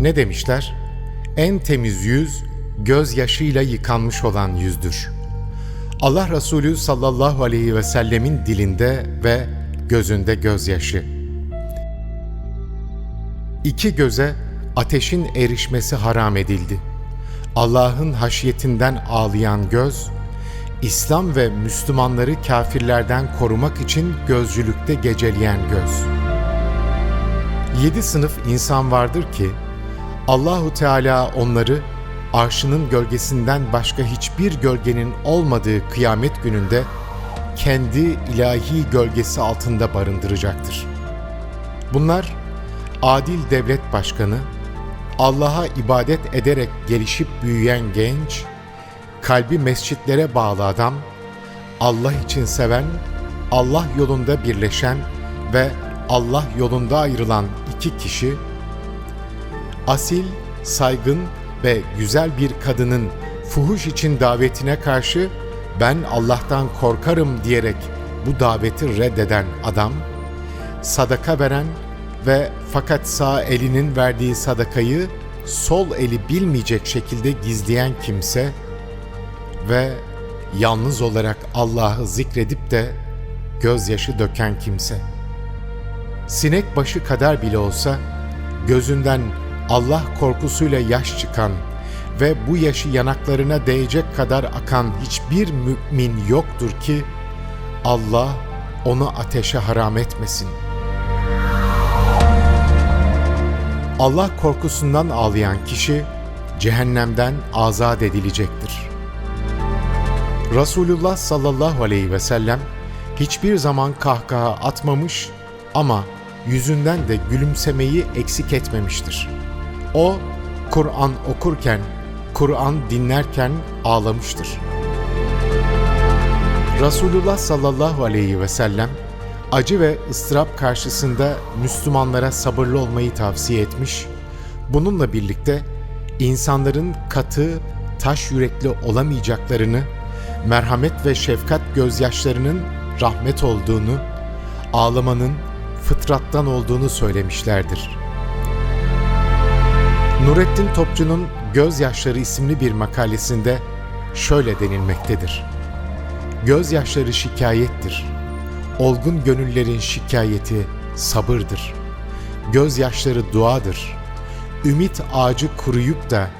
Ne demişler? En temiz yüz gözyaşıyla yıkanmış olan yüzdür. Allah Resulü sallallahu aleyhi ve sellemin dilinde ve gözünde gözyaşı. İki göze ateşin erişmesi haram edildi. Allah'ın haşiyetinden ağlayan göz, İslam ve Müslümanları kafirlerden korumak için gözcülükte geceleyen göz. Yedi sınıf insan vardır ki, Allahu Teala onları arşının gölgesinden başka hiçbir gölgenin olmadığı kıyamet gününde kendi ilahi gölgesi altında barındıracaktır. Bunlar adil devlet başkanı, Allah'a ibadet ederek gelişip büyüyen genç, kalbi mescitlere bağlı adam, Allah için seven, Allah yolunda birleşen ve Allah yolunda ayrılan iki kişi, asil, saygın ve güzel bir kadının fuhuş için davetine karşı ben Allah'tan korkarım diyerek bu daveti reddeden adam, sadaka veren ve fakat sağ elinin verdiği sadakayı sol eli bilmeyecek şekilde gizleyen kimse ve yalnız olarak Allah'ı zikredip de gözyaşı döken kimse. Sinek başı kadar bile olsa gözünden Allah korkusuyla yaş çıkan ve bu yaşı yanaklarına değecek kadar akan hiçbir mümin yoktur ki Allah onu ateşe haram etmesin. Allah korkusundan ağlayan kişi cehennemden azat edilecektir. Resulullah sallallahu aleyhi ve sellem hiçbir zaman kahkaha atmamış ama yüzünden de gülümsemeyi eksik etmemiştir. O Kur'an okurken, Kur'an dinlerken ağlamıştır. Resulullah sallallahu aleyhi ve sellem acı ve ıstırap karşısında Müslümanlara sabırlı olmayı tavsiye etmiş. Bununla birlikte insanların katı, taş yürekli olamayacaklarını, merhamet ve şefkat gözyaşlarının rahmet olduğunu, ağlamanın fıtrattan olduğunu söylemişlerdir. Nurettin Topçu'nun Gözyaşları isimli bir makalesinde şöyle denilmektedir. Gözyaşları şikayettir. Olgun gönüllerin şikayeti sabırdır. Gözyaşları duadır. Ümit ağacı kuruyup da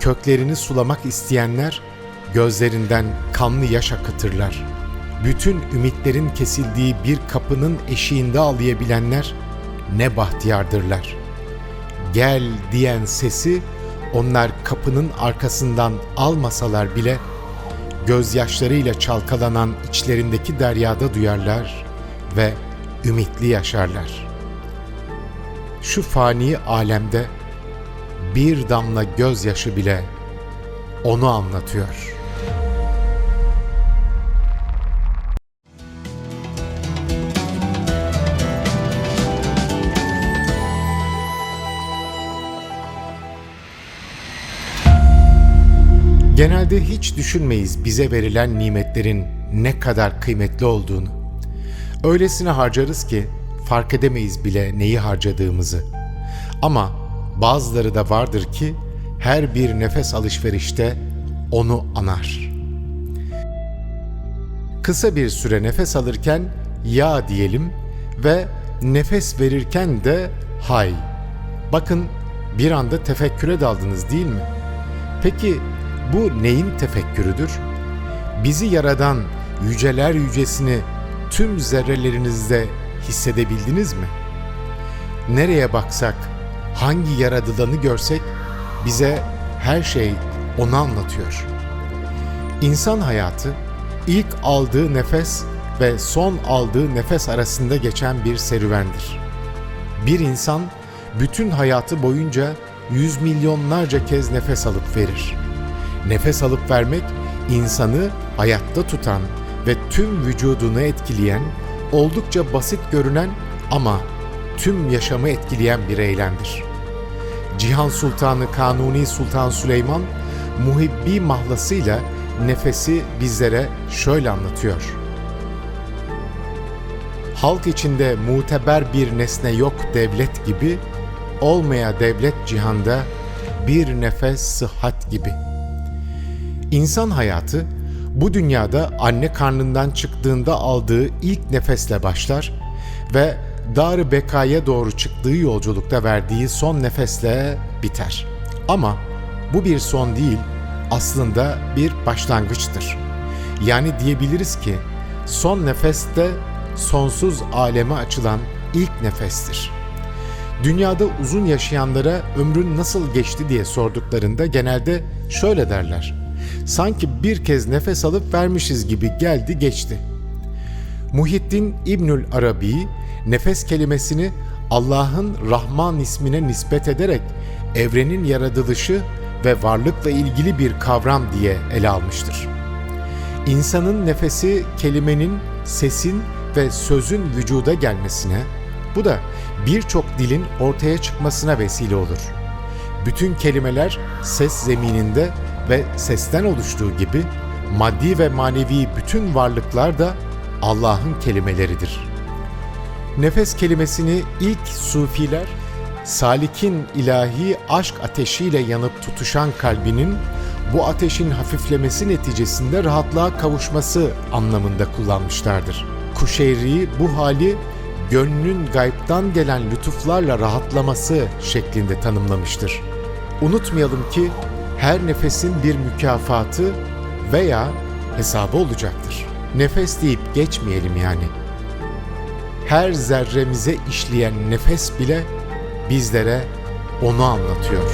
köklerini sulamak isteyenler gözlerinden kanlı yaş akıtırlar. Bütün ümitlerin kesildiği bir kapının eşiğinde ağlayabilenler ne bahtiyardırlar. Gel diyen sesi onlar kapının arkasından almasalar bile gözyaşlarıyla çalkalanan içlerindeki deryada duyarlar ve ümitli yaşarlar. Şu fani alemde bir damla gözyaşı bile onu anlatıyor.'' Genelde hiç düşünmeyiz bize verilen nimetlerin ne kadar kıymetli olduğunu. Öylesine harcarız ki fark edemeyiz bile neyi harcadığımızı. Ama bazıları da vardır ki her bir nefes alışverişte onu anar. Kısa bir süre nefes alırken ya diyelim ve nefes verirken de hay. Bakın bir anda tefekküre daldınız değil mi? Peki bu neyin tefekkürüdür? Bizi yaradan yüceler yücesini tüm zerrelerinizde hissedebildiniz mi? Nereye baksak, hangi yaradılanı görsek bize her şey onu anlatıyor. İnsan hayatı ilk aldığı nefes ve son aldığı nefes arasında geçen bir serüvendir. Bir insan bütün hayatı boyunca yüz milyonlarca kez nefes alıp verir. Nefes alıp vermek insanı hayatta tutan ve tüm vücudunu etkileyen, oldukça basit görünen ama tüm yaşamı etkileyen bir eylemdir. Cihan Sultanı Kanuni Sultan Süleyman muhibbi mahlasıyla nefesi bizlere şöyle anlatıyor. Halk içinde muteber bir nesne yok devlet gibi, olmaya devlet cihanda bir nefes sıhhat gibi. İnsan hayatı bu dünyada anne karnından çıktığında aldığı ilk nefesle başlar ve dar bekaya doğru çıktığı yolculukta verdiği son nefesle biter. Ama bu bir son değil, aslında bir başlangıçtır. Yani diyebiliriz ki son nefeste sonsuz aleme açılan ilk nefestir. Dünyada uzun yaşayanlara ömrün nasıl geçti diye sorduklarında genelde şöyle derler. Sanki bir kez nefes alıp vermişiz gibi geldi geçti. Muhittin İbnül Arabi nefes kelimesini Allah'ın Rahman ismine nispet ederek evrenin yaratılışı ve varlıkla ilgili bir kavram diye ele almıştır. İnsanın nefesi kelimenin, sesin ve sözün vücuda gelmesine, bu da birçok dilin ortaya çıkmasına vesile olur. Bütün kelimeler ses zemininde ve sesten oluştuğu gibi maddi ve manevi bütün varlıklar da Allah'ın kelimeleridir. Nefes kelimesini ilk sufiler salikin ilahi aşk ateşiyle yanıp tutuşan kalbinin bu ateşin hafiflemesi neticesinde rahatlığa kavuşması anlamında kullanmışlardır. Kuşeyri bu hali gönlün gaybtan gelen lütuflarla rahatlaması şeklinde tanımlamıştır. Unutmayalım ki her nefesin bir mükafatı veya hesabı olacaktır. Nefes deyip geçmeyelim yani. Her zerremize işleyen nefes bile bizlere onu anlatıyor.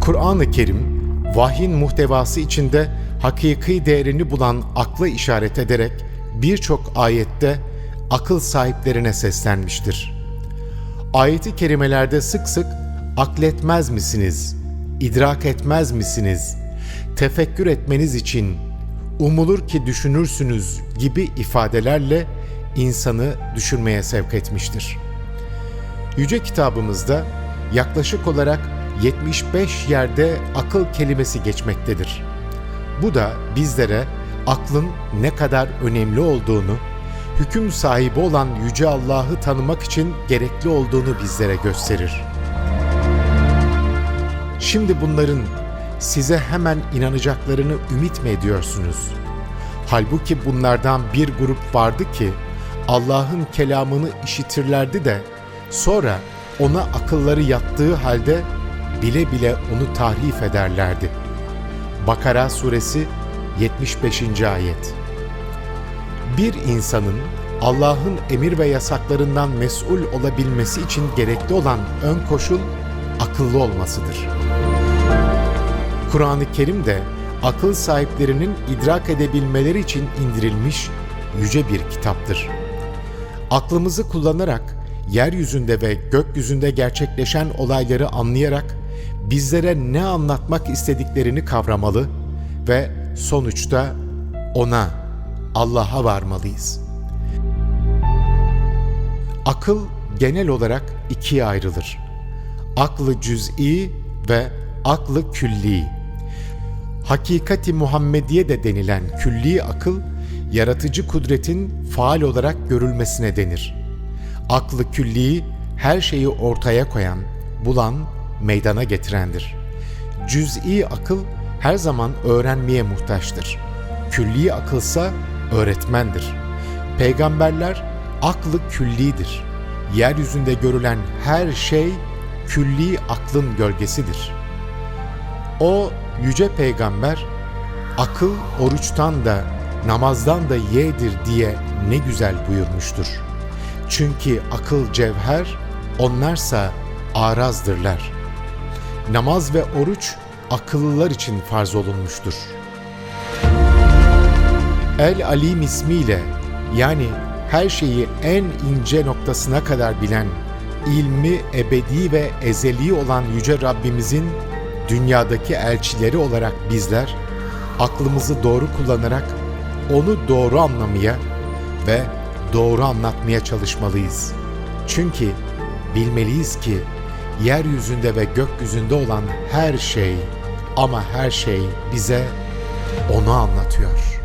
Kur'an-ı Kerim, vahyin muhtevası içinde hakiki değerini bulan akla işaret ederek birçok ayette akıl sahiplerine seslenmiştir. Ayeti kerimelerde sık sık akletmez misiniz, idrak etmez misiniz, tefekkür etmeniz için umulur ki düşünürsünüz gibi ifadelerle insanı düşünmeye sevk etmiştir. Yüce kitabımızda yaklaşık olarak 75 yerde akıl kelimesi geçmektedir. Bu da bizlere aklın ne kadar önemli olduğunu, hüküm sahibi olan Yüce Allah'ı tanımak için gerekli olduğunu bizlere gösterir. Şimdi bunların size hemen inanacaklarını ümit mi ediyorsunuz? Halbuki bunlardan bir grup vardı ki Allah'ın kelamını işitirlerdi de sonra ona akılları yattığı halde bile bile onu tahrif ederlerdi. Bakara suresi 75. ayet. Bir insanın Allah'ın emir ve yasaklarından mesul olabilmesi için gerekli olan ön koşul akıllı olmasıdır. Kur'an-ı Kerim de akıl sahiplerinin idrak edebilmeleri için indirilmiş yüce bir kitaptır. Aklımızı kullanarak yeryüzünde ve gökyüzünde gerçekleşen olayları anlayarak bizlere ne anlatmak istediklerini kavramalı ve sonuçta ona, Allah'a varmalıyız. Akıl genel olarak ikiye ayrılır. Aklı cüz'i ve aklı külli. Hakikati Muhammediye de denilen külli akıl, yaratıcı kudretin faal olarak görülmesine denir. Aklı külli, her şeyi ortaya koyan, bulan, meydana getirendir. Cüz'i akıl her zaman öğrenmeye muhtaçtır. Külli akılsa öğretmendir. Peygamberler aklı küllidir. Yeryüzünde görülen her şey külli aklın gölgesidir. O yüce peygamber akıl oruçtan da namazdan da yeğdir diye ne güzel buyurmuştur. Çünkü akıl cevher, onlarsa arazdırlar. Namaz ve oruç akıllılar için farz olunmuştur. El Alim ismiyle yani her şeyi en ince noktasına kadar bilen, ilmi ebedi ve ezeli olan Yüce Rabbimizin dünyadaki elçileri olarak bizler, aklımızı doğru kullanarak onu doğru anlamaya ve doğru anlatmaya çalışmalıyız. Çünkü bilmeliyiz ki yeryüzünde ve gökyüzünde olan her şey ama her şey bize onu anlatıyor.